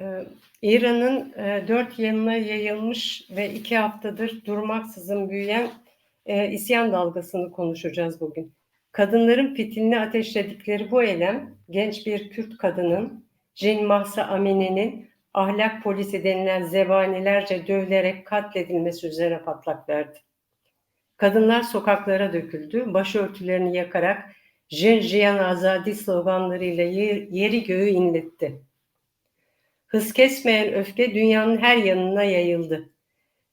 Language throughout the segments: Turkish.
Eee, İran'ın, eee, dört yanına yayılmış ve 2 haftadır durmaksızın büyüyen, eee, isyan dalgasını konuşacağız bugün. Kadınların fitilini ateşledikleri bu eylem, genç bir Kürt kadının, Jin Mahsa Amini'nin ahlak polisi denilen zebanilerce dövülerek katledilmesi üzerine patlak verdi. Kadınlar sokaklara döküldü, başörtülerini yakarak Jin Jiyan Azadi sloganlarıyla yer- yeri göğü inletti. Hız kesmeyen öfke dünyanın her yanına yayıldı.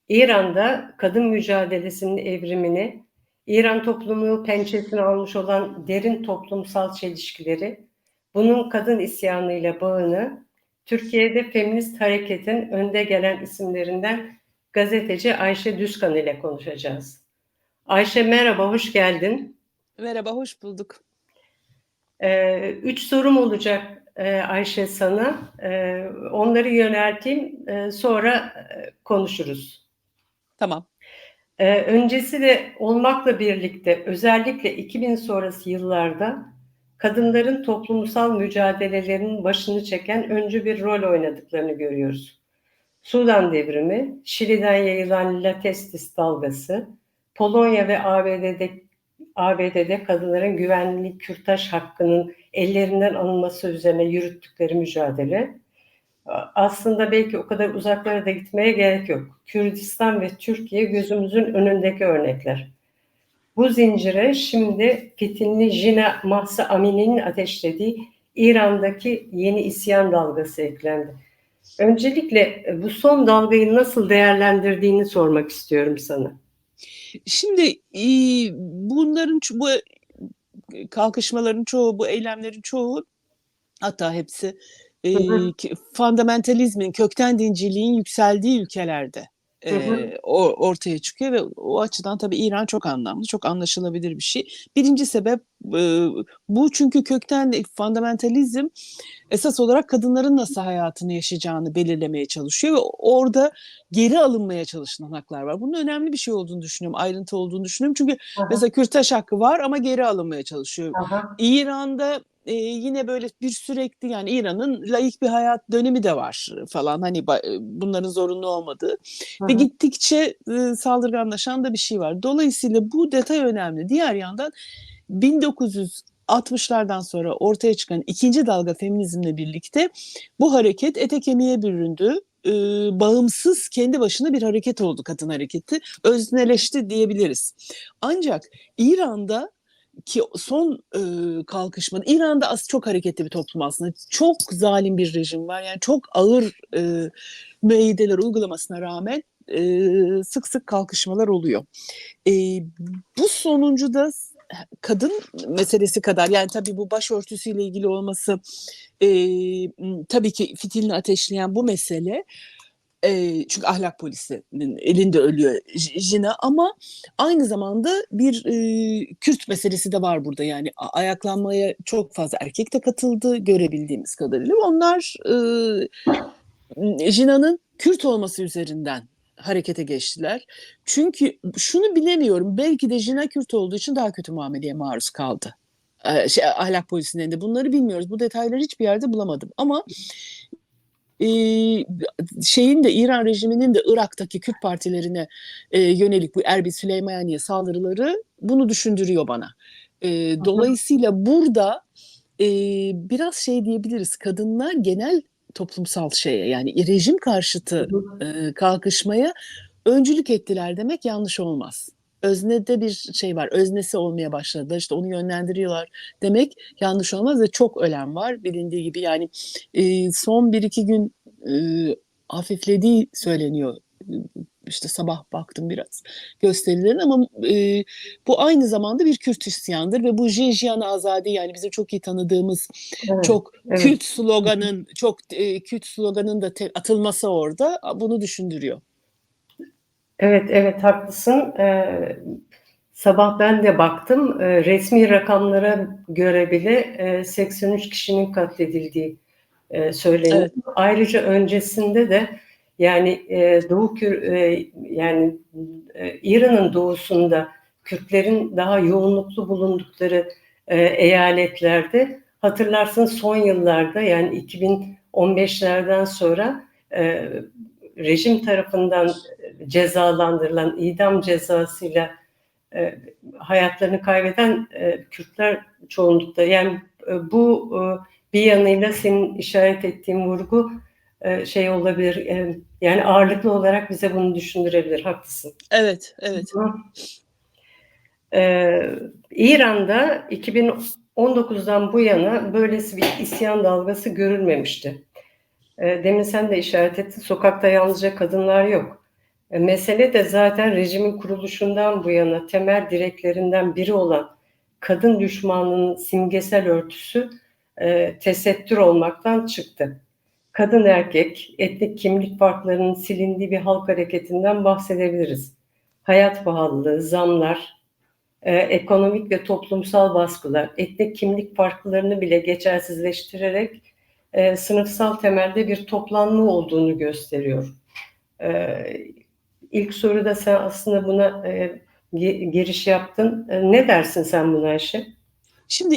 İran'da kadın mücadelesinin evrimini, İran toplumunu pençesine almış olan derin toplumsal çelişkileri, bunun kadın isyanıyla bağını, Türkiye'de feminist hareketin önde gelen isimlerinden gazeteci Ayşe Düzkan ile konuşacağız. Ayşe merhaba, hoş geldin. Merhaba, hoş bulduk. Ee, üç sorum olacak Ayşe sana. Ee, onları yönelteyim, e, sonra e, konuşuruz. Tamam. Öncesi de olmakla birlikte özellikle 2000 sonrası yıllarda kadınların toplumsal mücadelelerinin başını çeken öncü bir rol oynadıklarını görüyoruz. Sudan devrimi, Şili'den yayılan Latestis dalgası, Polonya ve ABD'de ABD'de kadınların güvenli kürtaj hakkının ellerinden alınması üzerine yürüttükleri mücadele. Aslında belki o kadar uzaklara da gitmeye gerek yok. Kürdistan ve Türkiye gözümüzün önündeki örnekler. Bu zincire şimdi fitilini Jina Mahsa Amini'nin ateşlediği İran'daki yeni isyan dalgası eklendi. Öncelikle bu son dalgayı nasıl değerlendirdiğini sormak istiyorum sana. Şimdi e, bunların bu kalkışmaların çoğu, bu eylemlerin çoğu hatta hepsi e, Hı hı. ki- fundamentalizmin, kökten dinciliğin yükseldiği ülkelerde e, o- ortaya çıkıyor ve o açıdan tabii İran çok anlamlı, çok anlaşılabilir bir şey. Birinci sebep e, bu çünkü kökten fundamentalizm esas olarak kadınların nasıl hayatını yaşayacağını belirlemeye çalışıyor ve orada geri alınmaya çalışılan haklar var. Bunun önemli bir şey olduğunu düşünüyorum, ayrıntı olduğunu düşünüyorum. Çünkü Aha, mesela kürtaj hakkı var ama geri alınmaya çalışıyor. aha, İran'da e, yine böyle bir sürekli yani İran'ın laik bir hayat dönemi de var falan hani e, bunların zorunlu olmadığı hı ve gittikçe e, saldırganlaşan da bir şey var. Dolayısıyla bu detay önemli. Diğer yandan 1960'lardan sonra ortaya çıkan ikinci dalga feminizmle birlikte bu hareket ete kemiğe büründü. E, bağımsız kendi başına bir hareket oldu kadın hareketi. Özneleşti diyebiliriz. Ancak İran'da ki son e, kalkışma İran'da az çok hareketli bir toplum aslında. Çok zalim bir rejim var. Yani çok ağır e, müeyyideler uygulamasına rağmen e, sık sık kalkışmalar oluyor. E, bu sonuncuda kadın meselesi kadar yani tabii bu başörtüsüyle ilgili olması e, tabii ki fitilini ateşleyen bu mesele e, çünkü ahlak polisinin elinde ölüyor Jina ama aynı zamanda bir e, Kürt meselesi de var burada yani ayaklanmaya çok fazla erkek de katıldı görebildiğimiz kadarıyla. Onlar e, Jina'nın Kürt olması üzerinden harekete geçtiler. Çünkü şunu bilemiyorum belki de Jina Kürt olduğu için daha kötü muameleye maruz kaldı. Şey, ahlak polisinin elinde bunları bilmiyoruz. Bu detayları hiçbir yerde bulamadım ama e, şeyin de İran rejiminin de Irak'taki Kürt partilerine e, yönelik bu Erbil Süleymaniye saldırıları bunu düşündürüyor bana. E, dolayısıyla burada e, biraz şey diyebiliriz kadınlar genel toplumsal şeye yani rejim karşıtı e, kalkışmaya öncülük ettiler demek yanlış olmaz. Öznede bir şey var, öznesi olmaya başladılar, işte onu yönlendiriyorlar demek yanlış olmaz ve çok ölen var bilindiği gibi yani e, son bir iki gün e, hafiflediği söyleniyor. İşte sabah baktım biraz gösterilerin ama e, bu aynı zamanda bir Kürt isyanıdır ve bu Jejian Azadi yani bizim çok iyi tanıdığımız Evet, çok evet. Kürt sloganın çok e, Kürt sloganın da te- atılması orada bunu düşündürüyor. Evet, evet haklısın. Ee, sabah ben de baktım. Ee, resmi rakamlara göre bile e, 83 kişinin katledildiği e, söyleniyor. Evet. Ayrıca öncesinde de yani e, Doğu Kür e, yani e, İran'ın doğusunda Kürtlerin daha yoğunluklu bulundukları e, eyaletlerde hatırlarsın son yıllarda yani 2015'lerden sonra e, rejim tarafından cezalandırılan idam cezasıyla e, hayatlarını kaybeden e, Kürtler çoğunlukta. Yani e, bu e, bir yanıyla senin işaret ettiğin vurgu e, şey olabilir. E, yani ağırlıklı olarak bize bunu düşündürebilir. Haklısın. Evet, evet. Ee, İran'da 2019'dan bu yana böylesi bir isyan dalgası görülmemişti. Ee, demin sen de işaret ettin, sokakta yalnızca kadınlar yok. E, mesele de zaten rejimin kuruluşundan bu yana temel direklerinden biri olan kadın düşmanlığının simgesel örtüsü e, tesettür olmaktan çıktı. Kadın erkek, etnik kimlik farklarının silindiği bir halk hareketinden bahsedebiliriz. Hayat pahalılığı, zamlar, e, ekonomik ve toplumsal baskılar, etnik kimlik farklarını bile geçersizleştirerek sınıfsal temelde bir toplanma olduğunu gösteriyor. İlk soruda sen aslında buna e, giriş yaptın. E, ne dersin sen buna Ayşe? Şimdi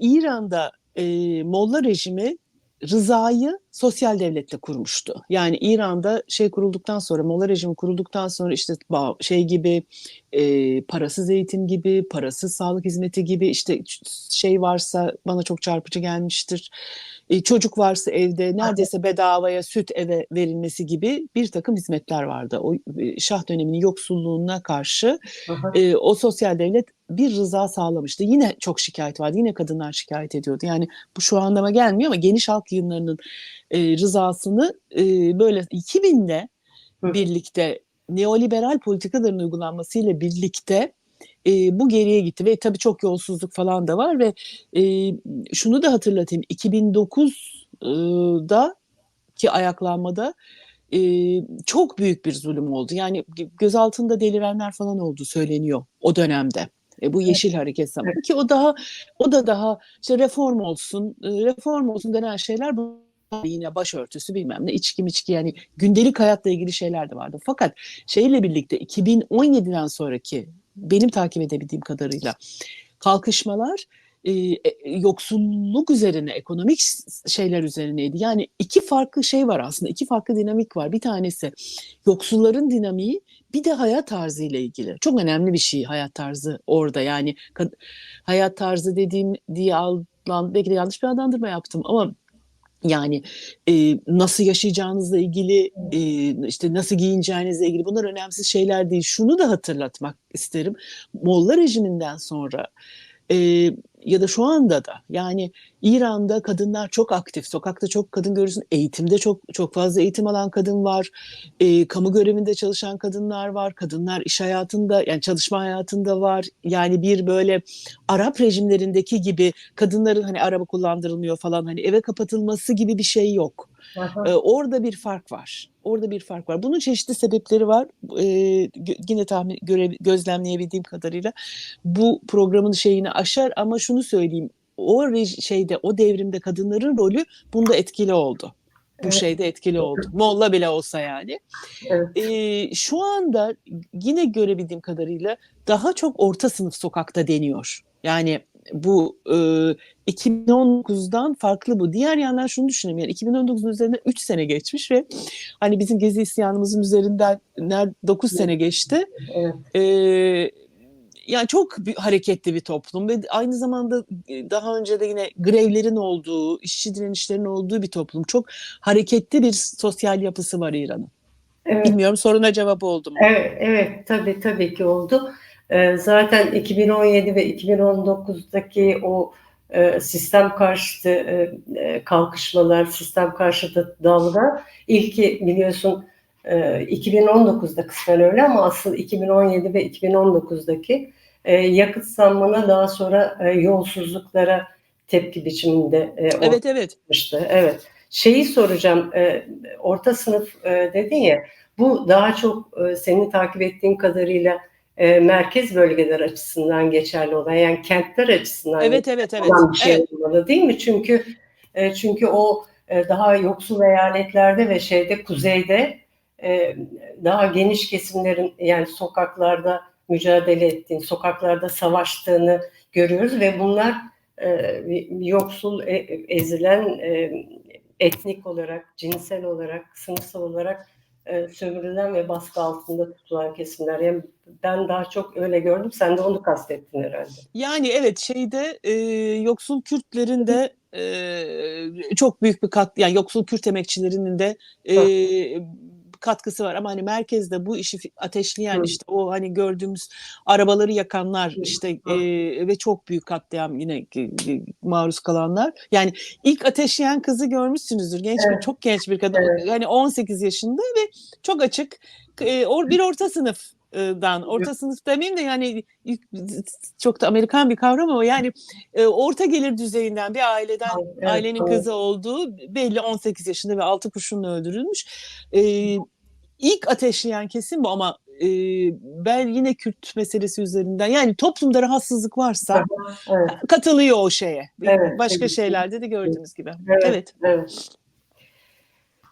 İran'da e, Molla rejimi rızayı sosyal devletle kurmuştu. Yani İran'da şey kurulduktan sonra, Molla rejimi kurulduktan sonra işte şey gibi e, parasız eğitim gibi, parasız sağlık hizmeti gibi işte şey varsa bana çok çarpıcı gelmiştir. E, çocuk varsa evde neredeyse bedavaya süt eve verilmesi gibi bir takım hizmetler vardı. O e, şah döneminin yoksulluğuna karşı e, o sosyal devlet bir rıza sağlamıştı. Yine çok şikayet vardı. Yine kadınlar şikayet ediyordu. Yani bu şu anlama gelmiyor ama geniş halk yığınlarının e, rızasını e, böyle 2000'de birlikte neoliberal politikaların uygulanmasıyla birlikte e, bu geriye gitti ve tabii çok yolsuzluk falan da var ve e, şunu da hatırlatayım 2009'da ki ayaklanmada e, çok büyük bir zulüm oldu. Yani gözaltında delirenler falan oldu söyleniyor o dönemde. E, bu yeşil evet. hareket zamanı evet. ki o daha o da daha işte reform olsun e, reform olsun denen şeyler bu yine başörtüsü bilmem ne içki içki yani gündelik hayatla ilgili şeyler de vardı. Fakat şeyle birlikte 2017'den sonraki benim takip edebildiğim kadarıyla kalkışmalar e, yoksulluk üzerine, ekonomik şeyler üzerineydi. Yani iki farklı şey var aslında, iki farklı dinamik var. Bir tanesi yoksulların dinamiği, bir de hayat tarzı ile ilgili. Çok önemli bir şey hayat tarzı orada. Yani hayat tarzı dediğim diye aldan, belki de yanlış bir adlandırma yaptım ama yani e, nasıl yaşayacağınızla ilgili, e, işte nasıl giyineceğinizle ilgili bunlar önemsiz şeyler değil. Şunu da hatırlatmak isterim. Molla rejiminden sonra e, ya da şu anda da yani İran'da kadınlar çok aktif. Sokakta çok kadın görürsün. Eğitimde çok çok fazla eğitim alan kadın var. E, kamu görevinde çalışan kadınlar var. Kadınlar iş hayatında yani çalışma hayatında var. Yani bir böyle Arap rejimlerindeki gibi kadınların hani araba kullandırılmıyor falan hani eve kapatılması gibi bir şey yok. Ee, orada bir fark var. Orada bir fark var. Bunun çeşitli sebepleri var. Ee, yine tahmin göre, gözlemleyebildiğim kadarıyla bu programın şeyini aşar ama şunu söyleyeyim. O şeyde o devrimde kadınların rolü bunda etkili oldu. Bu evet. şeyde etkili oldu. Molla bile olsa yani. Evet. Ee, şu anda yine görebildiğim kadarıyla daha çok orta sınıf sokakta deniyor. Yani bu e, 2019'dan farklı bu. Diğer yandan şunu düşünüyorum yani 2019'un üzerinden 3 sene geçmiş ve hani bizim gezi isyanımızın üzerinden 9 sene geçti. Evet. E, yani çok bir, hareketli bir toplum ve aynı zamanda daha önce de yine grevlerin olduğu, işçi direnişlerin olduğu bir toplum. Çok hareketli bir sosyal yapısı var İran'ın. Evet. Bilmiyorum soruna cevap oldu mu? Evet, evet tabii tabii ki oldu. Ee, zaten 2017 ve 2019'daki o e, sistem karşıtı e, e, kalkışmalar, sistem karşıtı dalga ilki biliyorsun 2019'da kısmen öyle ama asıl 2017 ve 2019'daki yakıt zammına daha sonra yolsuzluklara tepki biçiminde evet evet. evet. Şeyi soracağım orta sınıf dedin ya bu daha çok senin takip ettiğin kadarıyla e, merkez bölgeler açısından geçerli olan yani kentler açısından evet evet evet bir şey evet. olmalı değil mi? Çünkü e, çünkü o e, daha yoksul eyaletlerde ve şeyde kuzeyde e, daha geniş kesimlerin yani sokaklarda mücadele ettiğini, sokaklarda savaştığını görüyoruz ve bunlar e, yoksul, e, ezilen, e, etnik olarak, cinsel olarak, sınıfsal olarak e, sömürülen ve baskı altında tutulan kesimler. Yani ben daha çok öyle gördüm. Sen de onu kastettin herhalde. Yani evet şeyde e, yoksul Kürtlerin de e, çok büyük bir kat yani yoksul Kürt emekçilerinin de e, katkısı var ama hani merkezde bu işi ateşleyen Hı. işte o hani gördüğümüz arabaları yakanlar Hı. işte e, ve çok büyük katliam yine e, maruz kalanlar yani ilk ateşleyen kızı görmüşsünüzdür genç bir Evet. çok genç bir kadın Evet. hani 18 yaşında ve çok açık e, or, bir orta sınıfdan orta sınıf demeyeyim de yani çok da Amerikan bir kavram ama yani orta gelir düzeyinden bir aileden Evet, ailenin evet. kızı olduğu belli 18 yaşında ve altı kurşunla öldürülmüş. E, ilk ateşleyen kesim bu ama e, ben yine Kürt meselesi üzerinden yani toplumda rahatsızlık varsa Evet, katılıyor o şeye. Evet, Başka şeylerde de gördüğümüz gibi. Evet. Evet. evet.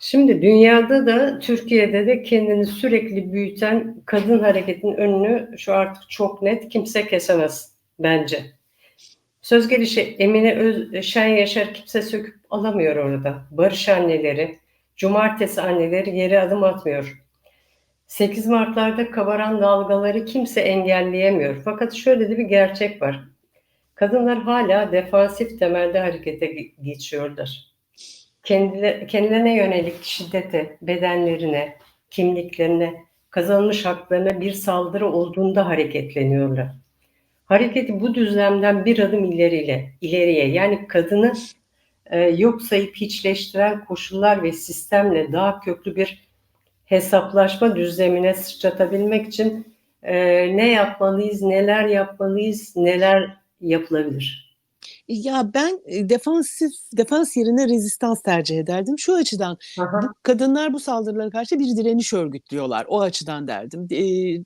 Şimdi dünyada da Türkiye'de de kendini sürekli büyüten kadın hareketinin önünü şu artık çok net kimse kesemez bence. Söz gelişi Emine Öz, Şen Yaşar kimse söküp alamıyor orada. Barış anneleri, cumartesi anneleri yere adım atmıyor. 8 Mart'larda kabaran dalgaları kimse engelleyemiyor. Fakat şöyle de bir gerçek var. Kadınlar hala defansif temelde harekete ge- geçiyorlar. Kendilerine yönelik şiddete, bedenlerine, kimliklerine, kazanmış haklarına bir saldırı olduğunda hareketleniyorlar. Hareketi bu düzlemden bir adım ileriyle, ileriye yani kadını e, yok sayıp hiçleştiren koşullar ve sistemle daha köklü bir hesaplaşma düzlemine sıçratabilmek için e, ne yapmalıyız, neler yapmalıyız, neler yapılabilir? Ya ben defansif defans yerine rezistans tercih ederdim. Şu açıdan Aha, bu kadınlar bu saldırılara karşı bir direniş örgütlüyorlar. O açıdan derdim. E,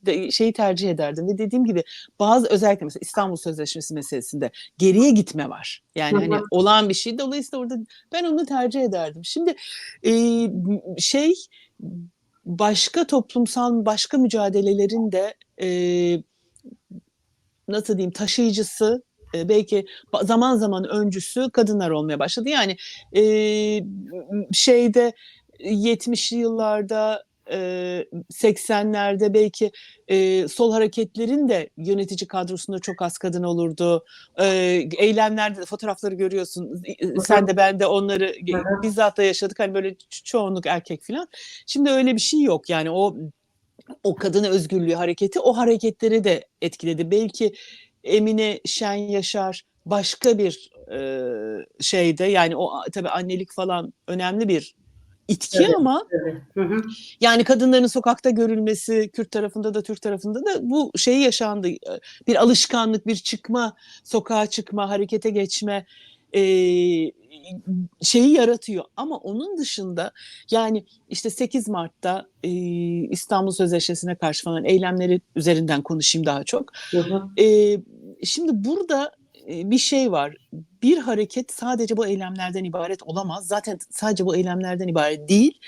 de- şeyi tercih ederdim ve dediğim gibi bazı özellikle mesela İstanbul Sözleşmesi meselesinde geriye gitme var. Yani hani olan bir şey. Dolayısıyla orada ben onu tercih ederdim. Şimdi e, şey başka toplumsal başka mücadelelerin de e, nasıl diyeyim taşıyıcısı e, belki zaman zaman öncüsü kadınlar olmaya başladı. Yani e, şeyde 70'li yıllarda e, 80'lerde belki e, sol hareketlerin de yönetici kadrosunda çok az kadın olurdu. E, eylemlerde de fotoğrafları görüyorsun. E, Sen de ben de onları Hı hı. bizzat da yaşadık. Hani böyle ço- çoğunluk erkek falan. Şimdi öyle bir şey yok. Yani o o kadın özgürlüğü hareketi o hareketleri de etkiledi. Belki Emine Şen Yaşar başka bir e, şeyde yani o tabii annelik falan önemli bir itki Evet. ama evet. Hı hı. yani kadınların sokakta görülmesi Kürt tarafında da Türk tarafında da bu şey yaşandı. E, Bir alışkanlık, bir çıkma, sokağa çıkma, harekete geçme e, şeyi yaratıyor. Ama onun dışında yani işte 8 Mart'ta e, İstanbul Sözleşmesi'ne karşı falan eylemleri üzerinden konuşayım daha çok. Hı hı. E, şimdi burada bir şey var. Bir hareket sadece bu eylemlerden ibaret olamaz. Zaten sadece bu eylemlerden ibaret değil.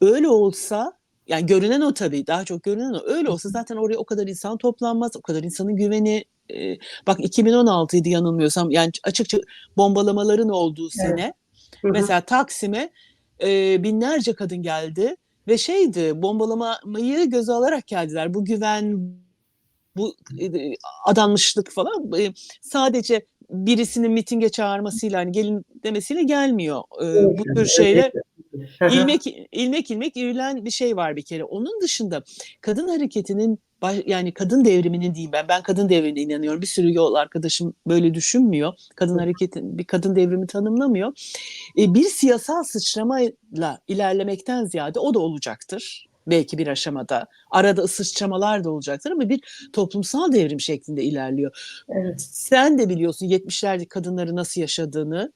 Öyle olsa yani görünen o tabii daha çok görünen o. Öyle olsa zaten oraya o kadar insan toplanmaz. O kadar insanın güveni e, bak 2016'ydı yanılmıyorsam yani açıkça bombalamaların olduğu sene. Hı hı. Mesela Taksim'e e, binlerce kadın geldi ve şeydi bombalamayı göze alarak geldiler. Bu güven, bu e, adanmışlık falan e, sadece birisinin mitinge çağırmasıyla hani gelin demesiyle gelmiyor. E, bu tür şeyler. İlmek ilmek ilmek irilen bir şey var bir kere. Onun dışında kadın hareketinin yani kadın devriminin diyeyim ben. Ben kadın devrimine inanıyorum. Bir sürü yol arkadaşım böyle düşünmüyor. Kadın hareketin bir kadın devrimi tanımlamıyor. E, bir siyasal sıçramayla ilerlemekten ziyade o da olacaktır. Belki bir aşamada. Arada sıçramalar da olacaktır ama bir toplumsal devrim şeklinde ilerliyor. Evet. Sen de biliyorsun 70'lerde kadınları nasıl yaşadığını.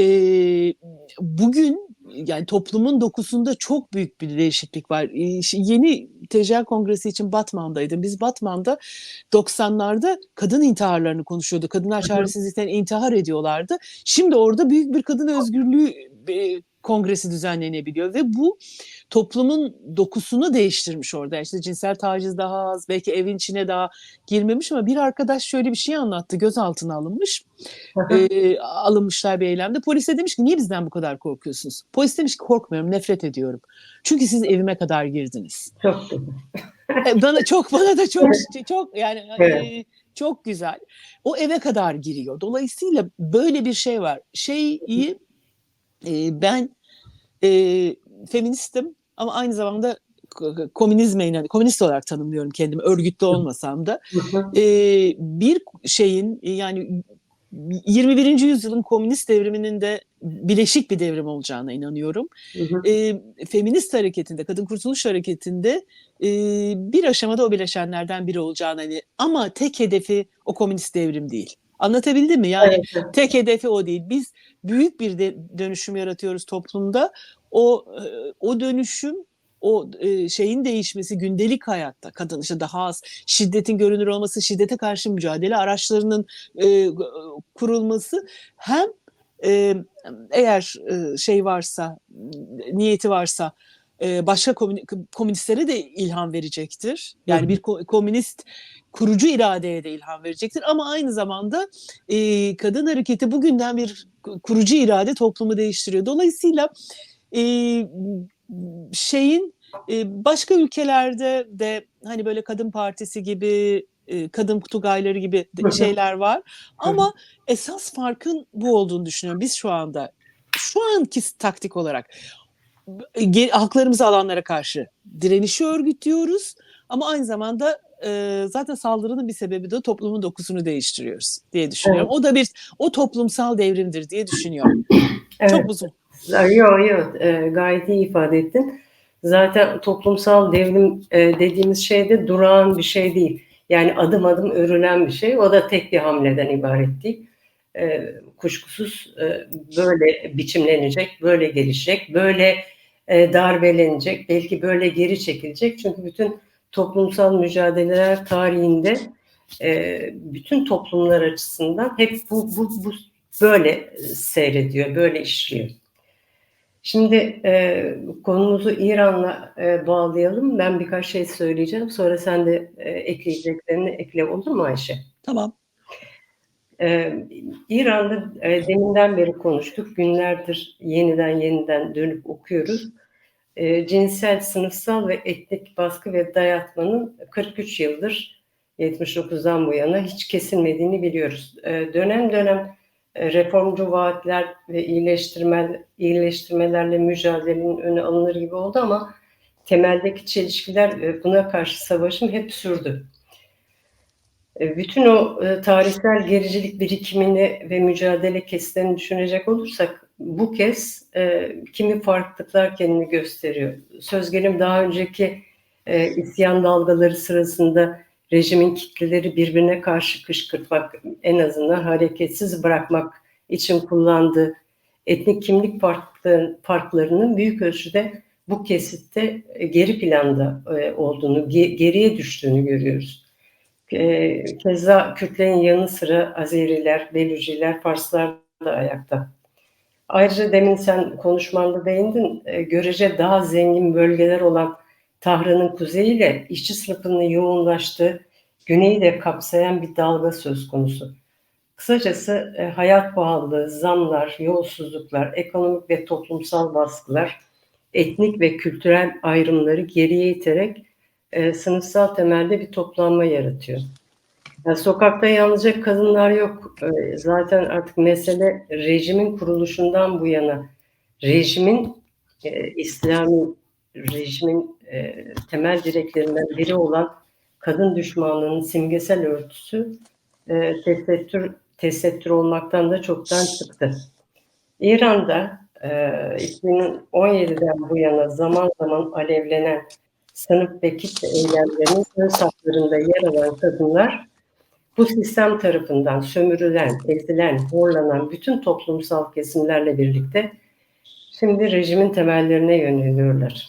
Ee, bugün yani toplumun dokusunda çok büyük bir değişiklik var. Yeni TCA Kongresi için Batman'daydım. Biz Batman'da 90'larda kadın intiharlarını konuşuyorduk. Kadınlar çaresizlikten intihar ediyorlardı. Şimdi orada büyük bir kadın özgürlüğü e, kongresi düzenlenebiliyor ve bu toplumun dokusunu değiştirmiş orada. İşte cinsel taciz daha az, belki evin içine daha girmemiş ama bir arkadaş şöyle bir şey anlattı. Gözaltına alınmış. e, alınmışlar bir eylemde. Polise demiş ki niye bizden bu kadar korkuyorsunuz? Polis demiş ki korkmuyorum, nefret ediyorum. Çünkü siz evime kadar girdiniz. Çok. E, bana çok bana da çok çok yani Evet. e, çok güzel. O eve kadar giriyor. Dolayısıyla böyle bir şey var. Şeyi e, ben e, feministim ama aynı zamanda ko- komünizme inan komünist olarak tanımlıyorum kendimi örgütlü olmasam da. E, bir şeyin yani 21. yüzyılın komünist devriminin de bileşik bir devrim olacağına inanıyorum. E, feminist hareketinde, kadın kurtuluş hareketinde e, bir aşamada o bileşenlerden biri olacağını hani ama tek hedefi o komünist devrim değil. Anlatabildim mi? Yani Evet, tek hedefi o değil. Biz büyük bir de, dönüşüm yaratıyoruz toplumda. O e, o dönüşüm o e, şeyin değişmesi gündelik hayatta kadın işte daha az şiddetin görünür olması, şiddete karşı mücadele araçlarının e, kurulması hem e, eğer e, şey varsa niyeti varsa e, başka komün- komünistlere de ilham verecektir. Yani bir ko- komünist kurucu iradeye de ilham verecektir. Ama aynı zamanda e, kadın hareketi bugünden bir kurucu irade toplumu değiştiriyor. Dolayısıyla e, şeyin e, başka ülkelerde de hani böyle kadın partisi gibi kadın tugayları gibi şeyler var. Ama esas farkın bu olduğunu düşünüyorum. Biz şu anda şu anki taktik olarak haklarımızı alanlara karşı direnişi örgütlüyoruz ama aynı zamanda e, zaten saldırının bir sebebi de toplumun dokusunu değiştiriyoruz diye düşünüyorum. O da bir o toplumsal devrimdir diye düşünüyorum. Evet. Çok uzun. Yok yok e, gayet iyi ifade ettin. Zaten toplumsal devrim e, dediğimiz şey de durağan bir şey değil. Yani adım adım örülen bir şey. O da tek bir hamleden ibaret değil. E, kuşkusuz e, böyle biçimlenecek, böyle gelişecek, böyle e, darbelenecek, belki böyle geri çekilecek. Çünkü bütün toplumsal mücadeleler tarihinde e, bütün toplumlar açısından hep bu, bu, bu böyle seyrediyor, böyle işliyor. Şimdi e, konumuzu İran'la e, bağlayalım. Ben birkaç şey söyleyeceğim. Sonra sen de e, ekleyeceklerini ekle olur mu Ayşe? Tamam. E, İran'da e, deminden beri konuştuk. Günlerdir yeniden yeniden dönüp okuyoruz. E, cinsel, sınıfsal ve etnik baskı ve dayatmanın 43 yıldır 79'dan bu yana hiç kesilmediğini biliyoruz. E, dönem dönem e, reformcu vaatler ve iyileştirme, iyileştirmelerle mücadelenin önü alınır gibi oldu ama temeldeki çelişkiler ve buna karşı savaşım hep sürdü. E, Bütün o e, tarihsel gericilik birikimini ve mücadele kesitlerini düşünecek olursak bu kez e, kimi farklılıklar kendini gösteriyor. Söz gelimi daha önceki e, isyan dalgaları sırasında rejimin kitleleri birbirine karşı kışkırtmak, en azından hareketsiz bırakmak için kullandığı etnik kimlik farklarının büyük ölçüde bu kesitte e, geri planda olduğunu, ge- geriye düştüğünü görüyoruz. E, Keza Kürtlerin yanı sıra Azeriler, Belüciler, Farslar da ayakta. Ayrıca demin sen konuşmanda değindin, e, görece daha zengin bölgeler olan Tahran'ın kuzeyiyle işçi sınıfının yoğunlaştığı güneyi de kapsayan bir dalga söz konusu. Kısacası e, hayat pahalılığı, zamlar, yolsuzluklar, ekonomik ve toplumsal baskılar, etnik ve kültürel ayrımları geriye iterek e, sınıfsal temelde bir toplanma yaratıyor. Yani sokakta yalnızca kadınlar yok. E, zaten artık mesele rejimin kuruluşundan bu yana rejimin e, İslami rejimin e, temel direklerinden biri olan kadın düşmanlığının simgesel örtüsü e, tesettür, tesettür olmaktan da çoktan çıktı. İran'da e, 2017'den bu yana zaman zaman alevlenen sınıf ve kitle eylemlerinin ön saflarında yer alan kadınlar bu sistem tarafından sömürülen, ezilen, horlanan bütün toplumsal kesimlerle birlikte şimdi rejimin temellerine yöneliyorlar.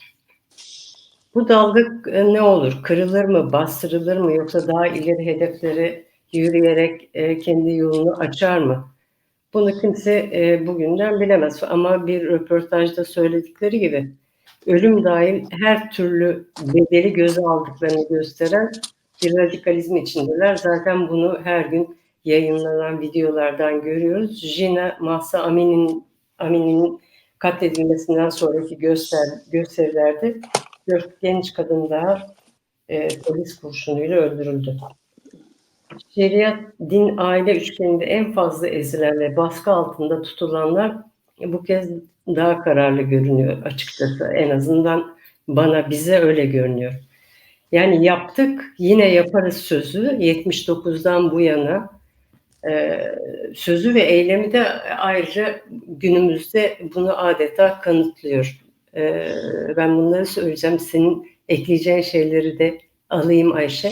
Bu dalga ne olur? Kırılır mı, bastırılır mı yoksa daha ileri hedeflere yürüyerek e, kendi yolunu açar mı? Bunu kimse e, bugünden bilemez ama bir röportajda söyledikleri gibi ölüm dahil her türlü bedeli göze aldıklarını gösteren bir radikalizm içindeler. Zaten bunu her gün yayınlanan videolardan görüyoruz. Jina Mahsa Amin'in Amin'in katledilmesinden sonraki göster, gösterilerde dört genç kadın daha e, polis kurşunuyla öldürüldü. Şeriat, din, aile üçgeninde en fazla ezilen ve baskı altında tutulanlar bu kez daha kararlı görünüyor açıkçası. En azından bana, bize öyle görünüyor. Yani yaptık, yine yaparız sözü 79'dan bu yana e, sözü ve eylemi de ayrıca günümüzde bunu adeta kanıtlıyor. E, ben bunları söyleyeceğim. Senin ekleyeceğin şeyleri de alayım Ayşe.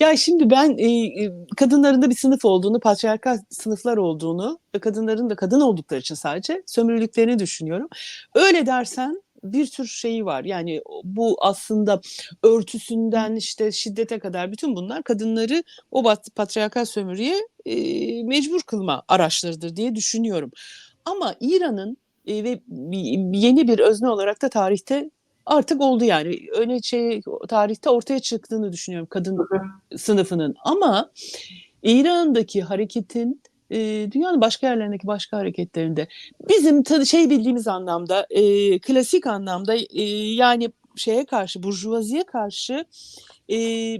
Ya şimdi ben e, e, kadınların da bir sınıf olduğunu, patriarkal sınıflar olduğunu ve kadınların da kadın oldukları için sadece sömürüldüklerini düşünüyorum. Öyle dersen bir tür şeyi var. Yani bu aslında örtüsünden işte şiddete kadar bütün bunlar kadınları o patriarkal sömürüye e, mecbur kılma araçlarıdır diye düşünüyorum. Ama İran'ın e, ve yeni bir özne olarak da tarihte artık oldu yani. Öne şey tarihte ortaya çıktığını düşünüyorum kadın sınıfının. Ama İran'daki hareketin e, dünyanın başka yerlerindeki başka hareketlerinde bizim şey bildiğimiz anlamda e, klasik anlamda e, yani şeye karşı burjuvaziye karşı e,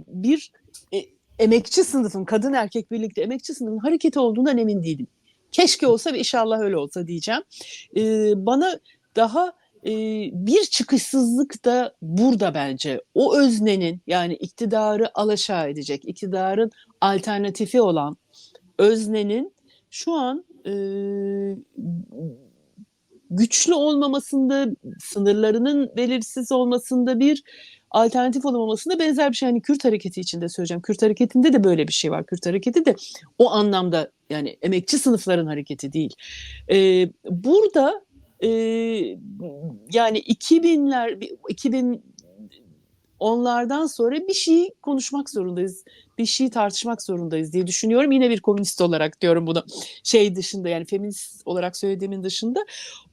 bir e, emekçi sınıfın kadın erkek birlikte emekçi sınıfın hareketi olduğundan emin değilim. Keşke olsa ve inşallah öyle olsa diyeceğim. E, bana daha e, bir çıkışsızlık da burada bence. O öznenin yani iktidarı alaşağı edecek, iktidarın alternatifi olan öznenin şu an e, güçlü olmamasında, sınırlarının belirsiz olmasında bir alternatif olamamasında benzer bir şey. Yani Kürt hareketi içinde söyleyeceğim. Kürt hareketinde de böyle bir şey var. Kürt hareketi de o anlamda yani emekçi sınıfların hareketi değil. E, burada e, yani 2000'ler 2000 onlardan sonra bir şey konuşmak zorundayız. Bir şey tartışmak zorundayız diye düşünüyorum. Yine bir komünist olarak diyorum bunu. Şey dışında yani feminist olarak söylediğimin dışında.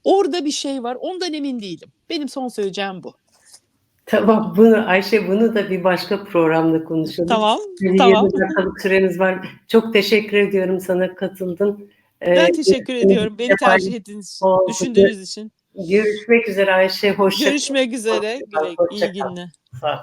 Orada bir şey var. Ondan emin değilim. Benim son söyleyeceğim bu. Tamam bunu Ayşe bunu da bir başka programda konuşalım. Tamam. Bir tamam. 20 dakikalık süremiz var. Çok teşekkür ediyorum sana katıldın. Ee, Ben teşekkür görüşmek ediyorum. Beni tercih ettiğiniz için, Oldu. düşündüğünüz için. Görüşmek üzere Ayşe. Hoşça Görüşmek üzere. Hoşça iyi günler. kal.